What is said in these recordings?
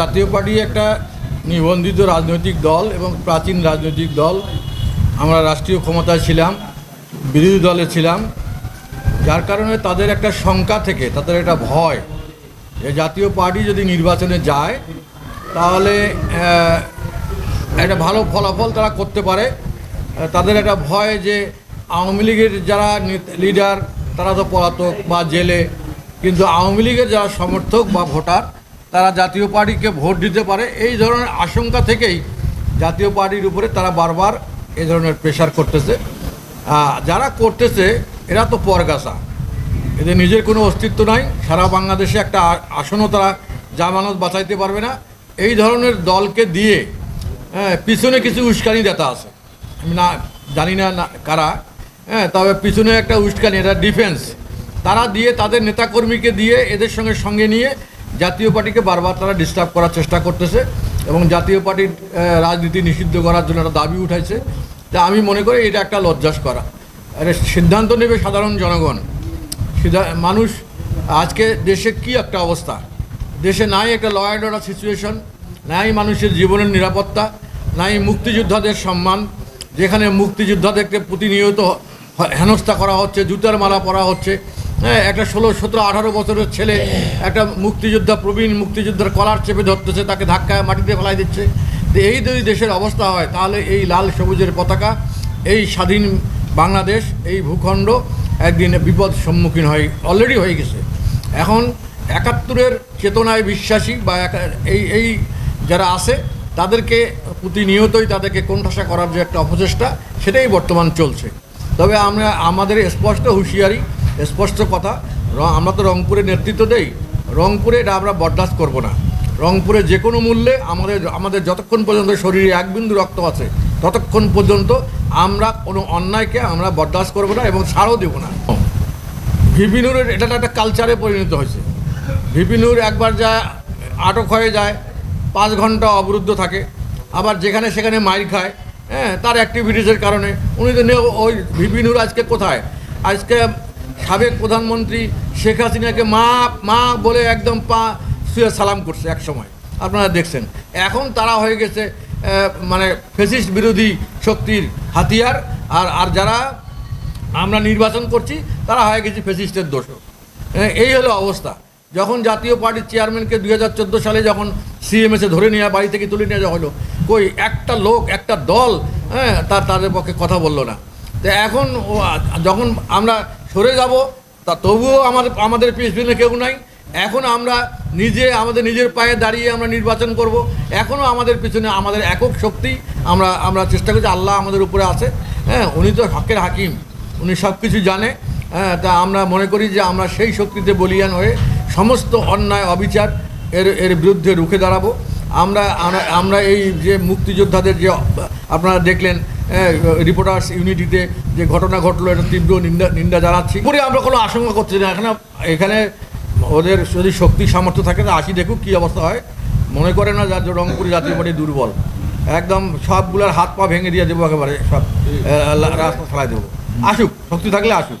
জাতীয় পার্টি একটা নিবন্ধিত রাজনৈতিক দল এবং প্রাচীন রাজনৈতিক দল। আমরা রাষ্ট্রীয় ক্ষমতায় ছিলাম, বিরোধী দলে ছিলাম। যার কারণে তাদের একটা শঙ্কা থেকে, তাদের একটা ভয় যে জাতীয় পার্টি যদি নির্বাচনে যায়, তাহলে একটা ভালো ফলাফল তারা করতে পারে। তাদের একটা ভয় যে আওয়ামী লীগের যারা লিডার, তারা তো পলাতক বা জেলে, কিন্তু আওয়ামী লীগের যারা সমর্থক বা ভোটার তারা জাতীয় পার্টিকে ভোট দিতে পারে। এই ধরনের আশঙ্কা থেকেই জাতীয় পার্টির উপরে তারা বারবার এই ধরনের প্রেশার করতেছে। যারা করতেছে, এরা তো পরগাছা। এদের নিজের কোনো অস্তিত্ব নাই। সারা বাংলাদেশে একটা আসনও তারা জামানত বাঁচাইতে পারবে না। এই ধরনের দলকে দিয়ে হ্যাঁ পিছনে কিছু উস্কানি দেতা আছে। আমি না, জানি না না, কারা। হ্যাঁ তবে পিছনে একটা উস্কানি, এটা ডিফেন্স তারা দিয়ে, তাদের নেতাকর্মীকে দিয়ে, এদের সঙ্গে সঙ্গে নিয়ে জাতীয় পার্টিকে বারবার তারা ডিস্টার্ব করার চেষ্টা করতেছে এবং জাতীয় পার্টির রাজনীতি নিষিদ্ধ করার জন্য একটা দাবি উঠাইছে। তা আমি মনে করি এটা একটা লজ্জাস করা। এটা সিদ্ধান্ত নেবে সাধারণ জনগণ। মানুষ, আজকে দেশে কি একটা অবস্থা? দেশে নাই একটা ল অ্যান্ড অর্ডার সিচুয়েশন নাই মানুষের জীবনের নিরাপত্তা, নাই মুক্তিযোদ্ধাদের সম্মান, যেখানে মুক্তিযোদ্ধাদেরকে প্রতিনিয়ত হেনস্থা করা হচ্ছে, জুতার মালা পরা হচ্ছে। হ্যাঁ একটা ষোলো, সতেরো, আঠারো বছরের ছেলে, একটা মুক্তিযোদ্ধা, প্রবীণ মুক্তিযোদ্ধার কলার চেপে ধরতেছে, তাকে ধাক্কায় মাটিতে ফেলাই দিচ্ছে। এই যদি দেশের অবস্থা হয়, তাহলে এই লাল সবুজের পতাকা, এই স্বাধীন বাংলাদেশ, এই ভূখণ্ড একদিন বিপদ সম্মুখীন হয় অলরেডি হয়ে গেছে। এখন একাত্তরের চেতনায় বিশ্বাসী বা এই এই যারা আছে, তাদেরকে প্রতিনিয়তই তাদেরকে কোণঠাসা করার যে একটা অপচেষ্টা, সেটাই বর্তমান চলছে। তবে আমরা, আমাদের স্পষ্ট হুঁশিয়ারি স্পষ্ট কথা আমরা তো রংপুরে নেতৃত্ব দেই। রংপুরে এটা আমরা বরদাস্ত করব না। রংপুরে যে কোনো মূল্যে আমাদের আমাদের যতক্ষণ পর্যন্ত শরীরে এক বিন্দু রক্ত আছে, ততক্ষণ পর্যন্ত আমরা কোনো অন্যায়কে আমরা বরদাস্ত করব না এবং ছাড়ও দেব না। ভিপিনুরের এটা একটা কালচারে পরিণত হয়েছে। ভিপিনুর একবার যা আটক হয়ে যায়, পাঁচ ঘণ্টা অবরুদ্ধ থাকে, আবার যেখানে সেখানে মাইর খায় হ্যাঁ তার অ্যাক্টিভিটিসের কারণে। উনি তো ওই ভিপিনুর আজকে কোথায়? আজকে সাবেক প্রধানমন্ত্রী শেখ হাসিনাকে মা মা বলে একদম পা শুয়ে সালাম করছে এক সময়। আপনারা দেখছেন। এখন তারা হয়ে গেছে মানে ফেসিস্ট বিরোধী শক্তির হাতিয়ার। আর আর যারা আমরা নির্বাচন করছি, তারা হয়ে গেছে ফেসিস্টের দোষ এই হলো অবস্থা। যখন জাতীয় পার্টির চেয়ারম্যানকে দুই হাজার চোদ্দ সালে যখন সিএমএসে ধরে নেওয়া বাড়ি থেকে তুলে নেওয়া হলো, কই, একটা লোক, একটা দল হ্যাঁ তার, তাদের পক্ষে কথা বলল না। তো এখন যখন আমরা সরে যাব। তা তবুও আমাদের আমাদের পিছনে কেউ নাই। এখন আমরা নিজে, আমাদের নিজের পায়ে দাঁড়িয়ে আমরা নির্বাচন করব। এখনও আমাদের পিছনে আমাদের একক শক্তি। আমরা আমরা চেষ্টা করছি, আল্লাহ আমাদের উপরে আছে। হ্যাঁ উনি তো হকের হাকিম। উনি সব কিছু জানে। হ্যাঁ তা আমরা মনে করি যে আমরা সেই শক্তিতে বলিয়ান হয়ে সমস্ত অন্যায়, অবিচার এর এর বিরুদ্ধে রুখে দাঁড়াবো। আমরা, আমরা- এই যে মুক্তিযোদ্ধাদের যে, আপনারা দেখলেন রিপোর্টার্স ইউনিটিতে যে ঘটনা ঘটলো, এটা তীব্র নিন্দা নিন্দা জানাচ্ছি। পরে আমরা কোনো আশঙ্কা করছি না। এখানে এখানে ওদের যদি শক্তি সামর্থ্য থাকে তা আসি, দেখুক কী অবস্থা হয়। মনে করে না যার রংপুর জাতীয় পার্টি দুর্বল। একদম সবগুলোর হাত পা ভেঙে দিয়ে দেবো একেবারে, সব রাস্তা ফেলাই দেবো। আসুক, শক্তি থাকলে আসুক।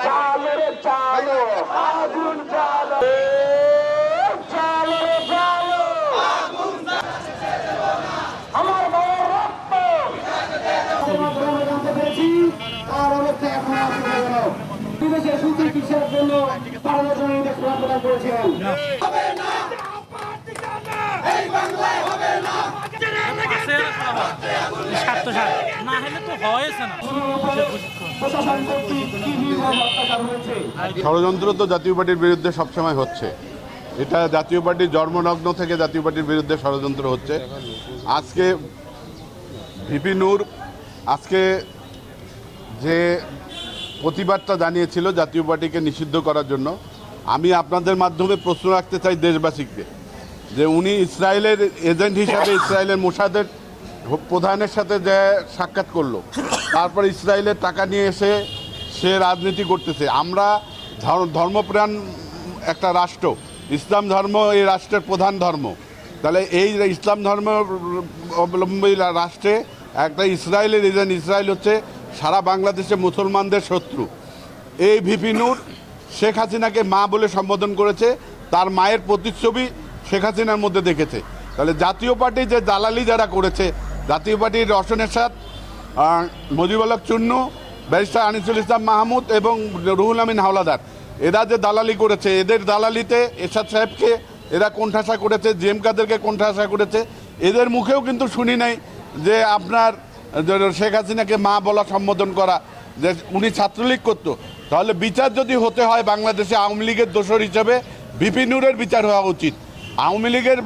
চালো রে চালো আগুন চালো চালো রে চালো আমার মায়ের রক্ত জানতে পেরেছি তার অবস্থা এখন আসে গেল বিদেশে সুচির চিকিৎসার জন্য জন্য খোলা প্রদান করেছিলেন স্বার্থ স্বার্থ না। হলে তো হয়েছে না। প্রশাসন কর্তৃক কি নির্মম অত্যাচার হয়েছে ষড়যন্ত্র তো জাতীয় পার্টির বিরুদ্ধে সবসময় হচ্ছে। এটা জাতীয় পার্টির জন্মলগ্ন থেকে জাতীয় পার্টির বিরুদ্ধে ষড়যন্ত্র হচ্ছে। আজকে ভিপি নূর আজকে যে প্রতিবাদটা জানিয়েছিল জাতীয় পার্টিকে নিষিদ্ধ করার জন্য। আমি আপনাদের মাধ্যমে প্রশ্ন রাখতে চাই দেশবাসীকে যে উনি ইসরায়েলের এজেন্ট হিসাবে ইসরায়েলের মোসাদের প্রধানের সাথে যে সাক্ষাৎ করল, তারপর ইসরায়েলের টাকা নিয়ে এসে সে রাজনীতি করতেছে। আমরা ধর- ধর্মপ্রাণ একটা রাষ্ট্র, ইসলাম ধর্ম এই রাষ্ট্রের প্রধান ধর্ম। তাহলে এই ইসলাম ধর্ম অবলম্বী রাষ্ট্রে একটা ইসরায়েলের এজেন্ট, ইসরায়েল হচ্ছে সারা বাংলাদেশে মুসলমানদের শত্রু। এই ভিপি নূর শেখ হাসিনাকে মা বলে সম্বোধন করেছে, তার মায়ের প্রতিচ্ছবি শেখ হাসিনার মধ্যে দেখেছে। তাহলে জাতীয় পার্টি যে দালালি যারা করেছে, জাতীয় পার্টির রসনের সাথ মজিবুলক চুন্নু, ব্যারিস্টার আনিসুল ইসলাম মাহমুদ এবং রুহুল আমিন হাওলাদার, এরা যে দালালি করেছে, এদের দালালিতে এরশাদ সাহেবকে এরা কোণঠাসা করেছে জিএম কাদেরকে কোণঠাসা করেছে, এদের মুখেও কিন্তু শুনি নাই যে আপনার শেখ হাসিনাকে মা বলা সম্বোধন করা, যে উনি ছাত্রলীগ করতো, তাহলে বিচার যদি হতে হয় বাংলাদেশে আওয়ামী লীগের দোষর হিসেবে বিপিনুরের বিচার হওয়া উচিত। আওয়ামী লীগের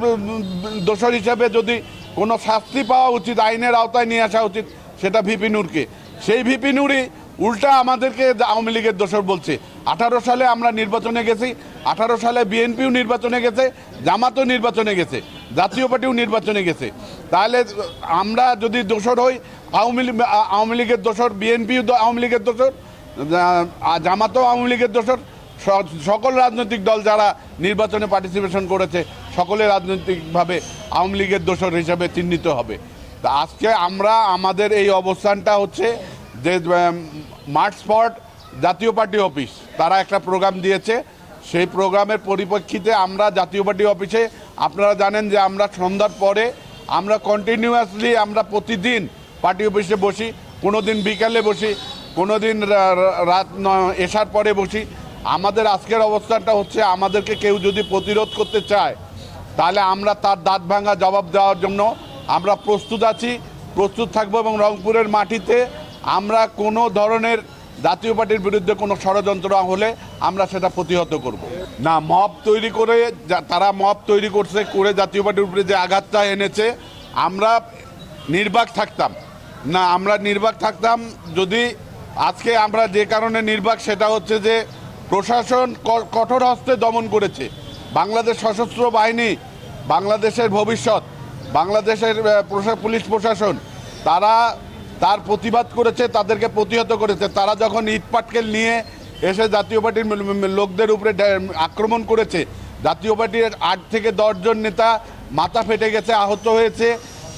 দোষর হিসেবে যদি কোনো শাস্তি পাওয়া উচিত, আইনের আওতায় নিয়ে আসা উচিত, সেটা ভিপিনুরকে সেই ভিপিনুরই উল্টা আমাদেরকে আওয়ামী লীগের দোষর বলছে। আঠারো সালে আমরা নির্বাচনে গেছি, আঠারো সালে বিএনপিও নির্বাচনে গেছে, জামাতও নির্বাচনে গেছে, জাতীয় পার্টিও নির্বাচনে গেছে। তাহলে আমরা যদি দোষর হই আওয়ামী লীগ, আওয়ামী লীগের দোষর বিএনপিও আওয়ামী লীগের দোষর জামাতও আওয়ামী লীগের দোষর। সকল রাজনৈতিক দল যারা নির্বাচনে পার্টিসিপেশন করেছে, সকলে রাজনৈতিকভাবে আওয়ামী লীগের দোষর হিসাবে চিহ্নিত হবে। তা আজকে আমরা, আমাদের এই অবস্থানটা হচ্ছে যে march spot Jatiya party office. তারা একটা প্রোগ্রাম দিয়েছে। সেই প্রোগ্রামের পরিপ্রেক্ষিতে আমরা জাতীয় পার্টি অফিসে, আপনারা জানেন যে আমরা সন্ধ্যার পরে আমরা কন্টিনিউয়াসলি আমরা প্রতিদিন পার্টি অফিসে বসি কোনো দিন বিকালে বসি কোনো দিন রাত এসার পরে বসি। আমাদের আজকের অবস্থানটা হচ্ছে, আমাদেরকে কেউ যদি প্রতিরোধ করতে চায়, তাহলে আমরা তার দাঁত ভাঙা জবাব দেওয়ার জন্য আমরা প্রস্তুত আছি, প্রস্তুত থাকব এবং রংপুরের মাটিতে আমরা কোনো ধরনের জাতীয় পার্টির বিরুদ্ধে কোনো ষড়যন্ত্র হলে আমরা সেটা প্রতিহত করব। না, মব তৈরি করে তারা মব তৈরি করছে, করে জাতীয় পার্টির উপরে যে আঘাতটা এনেছে, আমরা নির্বাক থাকতাম। না, আমরা নির্বাক থাকতাম। যদি আজকে আমরা যে কারণে নির্বাক, সেটা হচ্ছে যে প্রশাসন কঠোর হস্তে দমন করেছে। বাংলাদেশ সশস্ত্র বাহিনী, বাংলাদেশের ভবিষ্যৎ, বাংলাদেশের পুলিশ প্রশাসন, তারা তার প্রতিবাদ করেছে, তাদেরকে প্রতিহত করেছে। তারা যখন ইট পাটকেল নিয়ে এসে জাতীয় পার্টির লোকদের উপরে আক্রমণ করেছে, জাতীয় পার্টির আট থেকে দশজন নেতা মাথা ফেটে গেছে, আহত হয়েছে,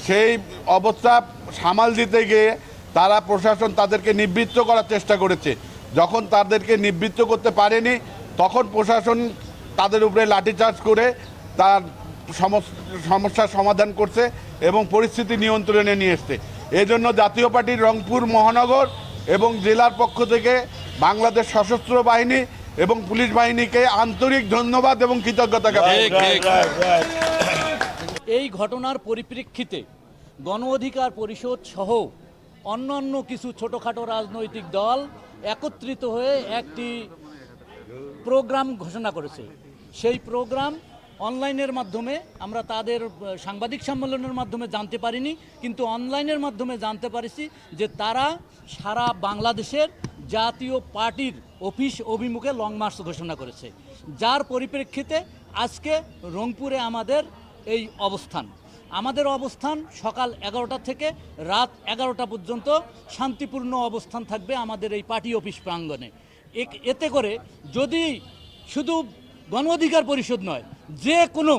সেই অবস্থা সামাল দিতে গিয়ে তারা প্রশাসন তাদেরকে নিবৃত্ত করার চেষ্টা করেছে। যখন তাদেরকে নিবৃত্ত করতে পারেনি তখন প্রশাসন তাদের উপরে লাঠিচার্জ করে তার সমস- সমস্যার সমাধান করছে এবং পরিস্থিতি নিয়ন্ত্রণে নিয়ে এসছে। এজন্য জাতীয় পার্টির রংপুর মহানগর এবং জেলার পক্ষ থেকে বাংলাদেশ সশস্ত্র বাহিনী এবং পুলিশ বাহিনীকে আন্তরিক ধন্যবাদ এবং কৃতজ্ঞতা এই ঘটনার পরিপ্রেক্ষিতে গণ অধিকার পরিষদ সহ অন্যান্য কিছু ছোটোখাটো রাজনৈতিক দল একত্রিত হয়ে একটি প্রোগ্রাম ঘোষণা করেছে। সেই প্রোগ্রাম অনলাইনের মাধ্যমে আমরা তাদের সাংবাদিক সম্মেলনের মাধ্যমে জানতে পারিনি, কিন্তু অনলাইনের মাধ্যমে জানতে পারিছি যে তারা সারা বাংলাদেশের জাতীয় পার্টির অফিস অভিমুখে লং মার্চ ঘোষণা করেছে। যার পরিপ্রেক্ষিতে আজকে রংপুরে আমাদের এই অবস্থান। আমাদের অবস্থান সকাল এগারোটা থেকে রাত এগারোটা পর্যন্ত শান্তিপূর্ণ অবস্থান থাকবে আমাদের এই পার্টি অফিস প্রাঙ্গনে এক, এতে করে যদি শুধু গণ অধিকার পরিষদ নয়, যে কোনো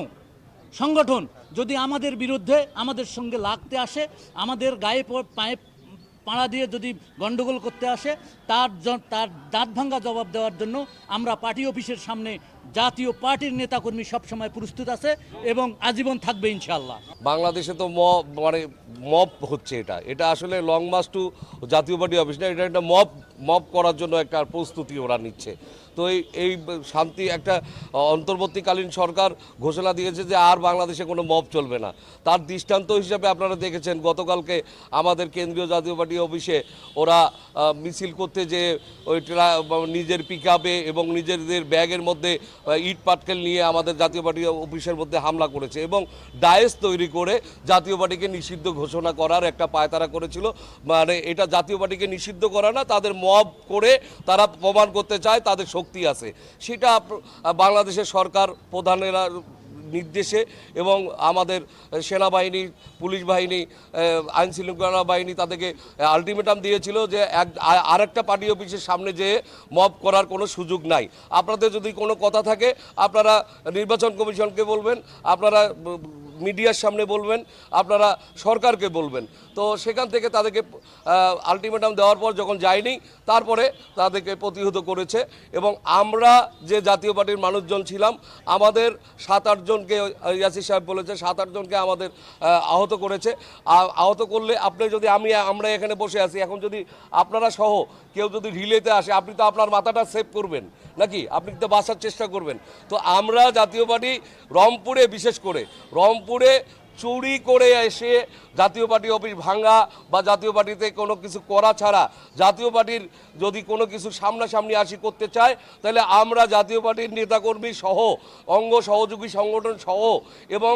সংগঠন যদি আমাদের বিরুদ্ধে আমাদের সঙ্গে লাগতে আসে, আমাদের গায়ে পায়ে পাড়া দিয়ে যদি গন্ডগোল করতে আসে, তার তার দাঁত ভাঙ্গা জবাব দেওয়ার জন্য আমরা পার্টি অফিসের সামনে জাতীয় পার্টির নেতাকর্মী সবসময় প্রস্তুত আছে এবং আজীবন থাকবে ইনশাল্লাহ বাংলাদেশে তো মব মানে মব হচ্ছে এটা। এটা আসলে long march to Jatiya party office না, এটা একটা মপ মপ করার জন্য একটা প্রস্তুতি ওরা নিচ্ছে। তো এই এই শান্তি একটা অন্তর্বর্তীকালীন সরকার ঘোষণা দিয়েছে যে আর বাংলাদেশে কোনো মব চলবে না। তার দৃষ্টান্ত হিসাবে আপনারা দেখেছেন, গতকালকে আমাদের কেন্দ্রীয় জাতীয় পার্টি অফিসে ওরা মিছিল করতে যে ওই নিজের পিক এবং নিজেদের ব্যাগের মধ্যে ইট পাটকেল নিয়ে আমাদের জাতীয় পার্টি অফিসের মধ্যে হামলা করেছে এবং ডায়েস তৈরি করে জাতীয় পার্টিকে নিষিদ্ধ ঘোষণা করার একটা পায়তারা করেছিল। মানে এটা জাতীয় পার্টিকে নিষিদ্ধ করা না, তাদের মব করে তারা প্রমাণ করতে চায়, তাদের শক্তি আছে। সেটা বাংলাদেশের সরকার প্রধানেরা নির্দেশে এবং আমাদের সেনাবাহিনী, পুলিশ বাহিনী আইন শৃঙ্খলা বাহিনী তাদেরকে আলটিমেটাম দিয়েছিল যে এক আরেকটা পার্টি অফিসের সামনে যেয়ে মব করার কোনো সুযোগ নাই। আপনাদের যদি কোনো কথা থাকে, আপনারা নির্বাচন কমিশনকে বলবেন, আপনারা মিডিয়ার সামনে বলবেন, আপনারা সরকারকে বলবেন। তো সেখান থেকে তাদেরকে আলটিমেটাম দেওয়ার পর যখন যায়নি, তারপরে তাদেরকে প্রতিহত করেছে এবং আমরা যে জাতীয় পার্টির মানুষজন ছিলাম, আমাদের সাত আটজনকে ইয়াসির সাহেব বলেছে সাত আটজনকে আমাদের আহত করেছে। আহত করলে আপনি যদি, আমি, আমরা এখানে বসে আছি, এখন যদি আপনারা সহ কেউ যদি রিলেতে আসে, আপনি তো আপনার মাথাটা সেভ করবেন, নাকি? আপনি তো বাঁচার চেষ্টা করবেন। তো আমরা জাতীয় পার্টি রংপুরে বিশেষ করে, রংপুরে চুরি করে এসে জাতীয় পার্টি অফিস ভাঙা বা জাতীয় পার্টিতে কোনো কিছু করা ছাড়া জাতীয় পার্টির যদি কোনো কিছু সামনাসামনি আসি করতে চায়, তাহলে আমরা জাতীয় পার্টির নেতাকর্মী সহ, অঙ্গ সহযোগী সংগঠন সহ এবং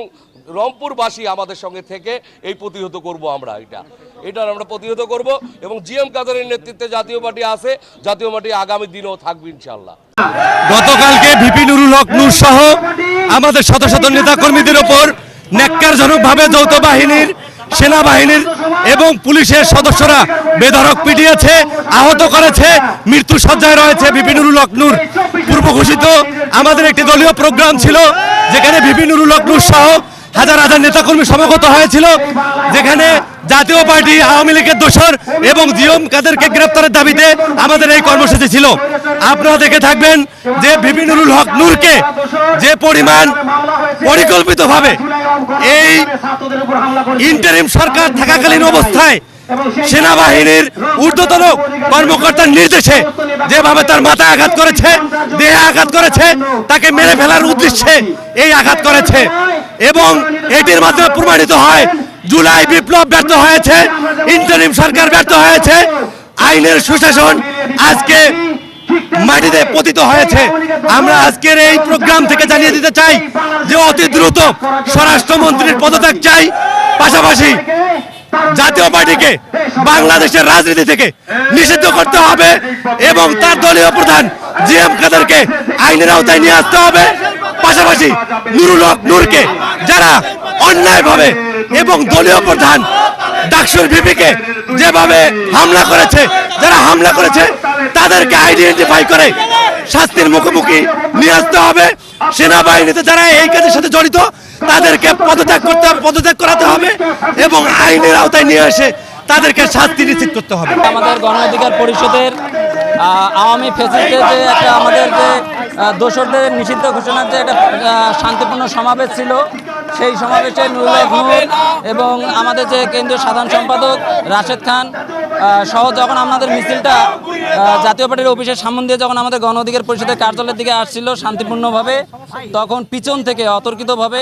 রংপুরবাসী আমাদের সঙ্গে থেকে এই প্রতিহত করব আমরা এটা। এটার আমরা প্রতিহত করব এবং জিএম কাদারের নেতৃত্বে জাতীয় পার্টি আছে, জাতীয় পার্টি আগামী দিনেও থাকবে ইনশাল্লাহ গতকালকে ভিপি নুরুল হক নূর সহ আমাদের শত শত নেতাকর্মীদের ওপর ন্যাক্কারজনকভাবে যৌথ বাহিনীর সেনাবাহিনীর এবং পুলিশের সদস্যরা বেধড়ক পিটিয়েছে, আহত করেছে, মৃত্যু সজ্জায় রয়েছে বিপিনুরুল লক্ষ্ণুর পূর্ব ঘোষিত আমাদের একটি দলীয় প্রোগ্রাম ছিল, যেখানে বিপিনুরুল লক্ষ্ণুর সহ হাজার হাজার নেতাকর্মী সমাগত হয়েছিল যেখানে জাতীয় পার্টি আওয়ামী লীগের দোষর এবং জিওম কাদেরকে গ্রেপ্তারের দাবিতে আমাদের এই কর্মসূচি ছিল। আপনারা দেখে থাকবেন যে বিপিনুরুল হক নূরকে যে পরিমাণ পরিকল্পিতভাবে এই ইন্টারিম সরকার থাকাকালীন অবস্থায় সেনাবাহিনীর ঊর্ধ্বতন কর্মকর্তার নির্দেশে যেভাবে তার মাথায় আঘাত করেছে, দেহে আঘাত করেছে, তাকে মেরে ফেলার উদ্দেশ্যে এই আঘাত করেছে। এবং এটির মাধ্যমে প্রমাণিত হয়, জুলাই বিপ্লব ব্যর্থ হয়েছে, ইন্টারিম সরকার ব্যর্থ হয়েছে, আইনের সুশাসন আজকে মাটিতে পতিত হয়েছে। আমরা আজকের এই প্রোগ্রাম থেকে জানিয়ে দিতে চাই যে অতি দ্রুত স্বরাষ্ট্রমন্ত্রীর পদত্যাগ চাই। পাশাপাশি জাতীয় পার্টিকে বাংলাদেশের রাজনীতি থেকে নিষিদ্ধ করতে হবে এবং তার দলীয় প্রধান জি এম কাদেরকে আইনের আওতায় নিয়ে আসতে হবে। পাশাপাশি নুরুল হক নূরকে যারা অন্যায়ভাবে এবং দলীয় প্রধান ডাকসুর বিপিকে যেভাবে হামলা করেছে যারা হামলা করেছে তাদেরকে আইডেন্টিফাই করে শাস্তির মুখোমুখি নিয়ে আসতে হবে। সেনাবাহিনীতে যারা এই কাজের সাথে জড়িত, তাদেরকে পদত্যাগ করতে হবে, পদত্যাগ করাতে হবে এবং আইনের আওতায় নিয়ে এসে তাদেরকে শাস্তি নিশ্চিত করতে হবে। আমাদের গণ অধিকার পরিষদের আওয়ামী ফেসিলিটির যে একটা আমাদের যে দোসরদের নিষিদ্ধ ঘোষণার যে একটা শান্তিপূর্ণ সমাবেশ ছিল, সেই সমাবেশে নুরুল হক নূর এবং আমাদের যে কেন্দ্রীয় সাধারণ সম্পাদক রাশেদ খান সহ যখন আমাদের মিছিলটা জাতীয় পার্টির অফিসের সামনে দিয়ে যখন আমাদের গণ অধিকার পরিষদের কার্যালয়ের দিকে আসছিল শান্তিপূর্ণভাবে, তখন পিছন থেকে অতর্কিতভাবে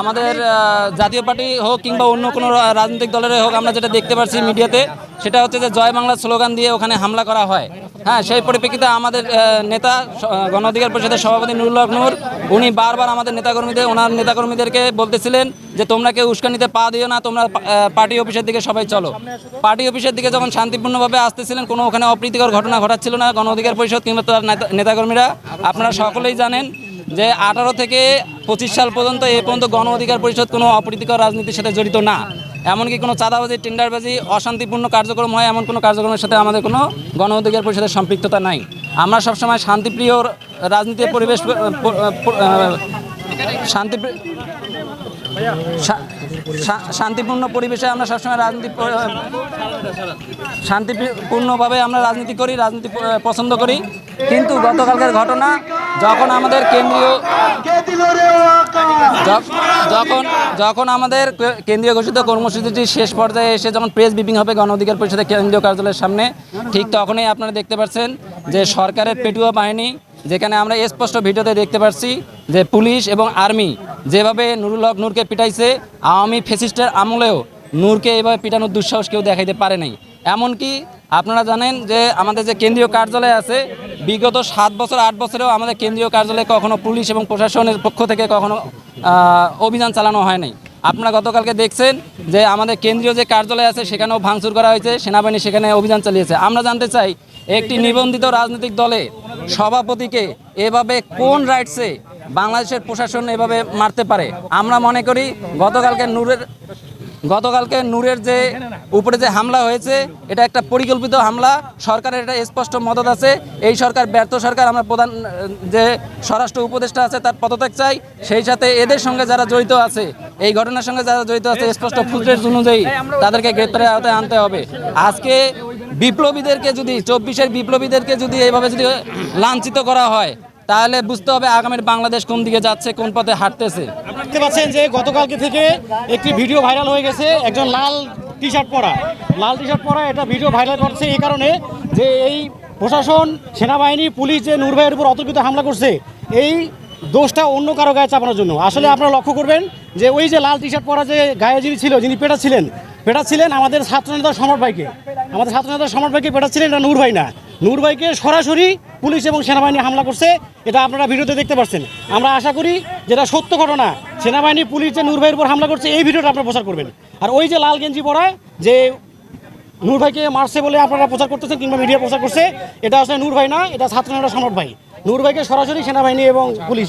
আমাদের জাতীয় পার্টি হোক কিংবা অন্য কোনো রাজনৈতিক দলের হোক আমরা যেটা দেখতে পাচ্ছি মিডিয়াতে, সেটা হচ্ছে যে জয় বাংলা স্লোগান দিয়ে ওখানে হামলা করা হয়। হ্যাঁ সেই পরিপ্রেক্ষিতে আমাদের নেতা গণ অধিকার পরিষদের সভাপতি নুরুল নূর, উনি বারবার আমাদের নেতাকর্মীদের, ওনার নেতাকর্মীদেরকে বলতেছিলেন যে তোমরা কেউ উস্কানিতে পা দিও না, তোমরা পার্টি অফিসের দিকে সবাই চলো। পার্টি অফিসের দিকে যখন শান্তিপূর্ণভাবে আসতেছিলেন, কোনো ওখানে অপ্রীতিকর ঘটনা ঘটাচ্ছিল না, গণ অধিকার পরিষদ কিংবা তার নেতাকর্মীরা। আপনারা সকলেই জানেন যে আঠারো থেকে পঁচিশ সাল পর্যন্ত এ পর্যন্ত গণ অধিকার পরিষদ কোনো অপ্রীতিকর রাজনীতির সাথে জড়িত না। এমনকি কোনো চাঁদাবাজি, টেন্ডারবাজি, অশান্তিপূর্ণ কার্যক্রম হয়, এমন কোনো কার্যক্রমের সাথে আমাদের কোনো গণ অধিকার পরিষদের সম্পৃক্ততা নাই। আমরা সবসময় শান্তিপ্রিয় রাজনীতির পরিবেশ শান্তি শান্তিপূর্ণ পরিবেশে আমরা সবসময় রাজনীতি শান্তিপূর্ণভাবে আমরা রাজনীতি করি, রাজনীতি পছন্দ করি। কিন্তু গতকালকের ঘটনা, যখন আমাদের কেন্দ্রীয় যখন যখন আমাদের কেন্দ্রীয় ঘোষিত কর্মসূচিটি শেষ পর্যায়ে এসে যখন প্রেস ব্রিফিং হবে, গণ অধিকার পরিষদের কেন্দ্রীয় কার্যালয়ের সামনে, ঠিক তখনই আপনারা দেখতে পাচ্ছেন যে সরকারের পেটুয়া বাহিনী যেখানে আমরা স্পষ্ট ভিডিওতে দেখতে পাচ্ছি যে পুলিশ এবং আর্মি যেভাবে নুরুল হক নূরকে পিটাইছে, আওয়ামী ফেসিস্টের আমলেও নূরকে এভাবে পিটানোর দুঃসাহস কেউ দেখাইতে পারে নাই। এমনকি আপনারা জানেন যে আমাদের যে কেন্দ্রীয় কার্যালয় আছে, বিগত সাত বছর, আট বছরেও আমাদের কেন্দ্রীয় কার্যালয়ে কখনো পুলিশ এবং প্রশাসনের পক্ষ থেকে কখনো অভিযান চালানো হয় নাই। আপনারা গতকালকে দেখছেন যে আমাদের কেন্দ্রীয় যে কার্যালয় আছে, সেখানেও ভাঙচুর করা হয়েছে, সেনাবাহিনী সেখানে অভিযান চালিয়েছে। আমরা জানতে চাই, একটি নিবন্ধিত রাজনৈতিক দলে সভাপতিকে এভাবে কোন রাইটসে বাংলাদেশের প্রশাসন এভাবে মারতে পারে? আমরা মনে করি, গতকালকে নূরের গতকালকে নূরের যে উপরে যে হামলা হয়েছে, এটা একটা পরিকল্পিত হামলা। সরকারের এটা স্পষ্ট মদত আছে। এই সরকার ব্যর্থ সরকার, আমরা প্রধান, যে স্বরাষ্ট্র উপদেষ্টা আছে, তার পদত্যাগ চাই। সেই সাথে এদের সঙ্গে যারা জড়িত আছে, এই ঘটনার সঙ্গে যারা জড়িত আছে, স্পষ্ট ফুটেজ অনুযায়ী তাদেরকে গ্রেপ্তারের আওতায় আনতে হবে। আজকে বিপ্লবীদেরকে যদি, চব্বিশের বিপ্লবীদেরকে যদি এইভাবে যদি লাঞ্ছিত করা হয় তাহলে বুঝতে হবে আগামীর বাংলাদেশ কোন দিকে যাচ্ছে, কোন পথে হাঁটতেছে। দেখতে পাচ্ছেন যে গতকালকে থেকে একটি ভিডিও ভাইরাল হয়ে গেছে, একজন লাল টি শার্ট পরা। লাল টি শার্ট পরা এটা ভিডিও ভাইরাল করছে এই কারণে যে এই প্রশাসন, সেনাবাহিনী, পুলিশ যে নূর ভাইয়ের উপর অতর্কিত হামলা করছে, এই দোষটা অন্য কারও গায়ে চাপানোর জন্য। আসলে আপনারা লক্ষ্য করবেন যে ওই যে লাল টি শার্ট পরা যে গায়ে যিনি ছিল, যিনি পেটাচ্ছিলেন পেটাচ্ছিলেন আমাদের ছাত্রনেতা সমর ভাইকে। আমাদের ছাত্রনেতা সমর ভাইকে পেটাচ্ছিলেন এটা নূর ভাই না। নূর সরাসরি পুলিশ এবং সেনাবাহিনী হামলা করছে এটা আপনারা ভিডিওতে দেখতে পাচ্ছেন আমরা আশা করি যেটা সত্য ঘটনা সেনাবাহিনী পুলিশ যে নূর উপর হামলা করছে এই ভিডিওটা আপনারা প্রচার করবেন আর ওই যে লাল গেঞ্জি পড়ায় যে নুরভাইকে মারছে বলে আপনারা প্রচার করতেছেন কিংবা মিডিয়া প্রচার করছে এটা আসলে নুরভাই না এটা ছাত্র নেতা সম্রাট ভাই নূর সরাসরি সেনাবাহিনী এবং পুলিশ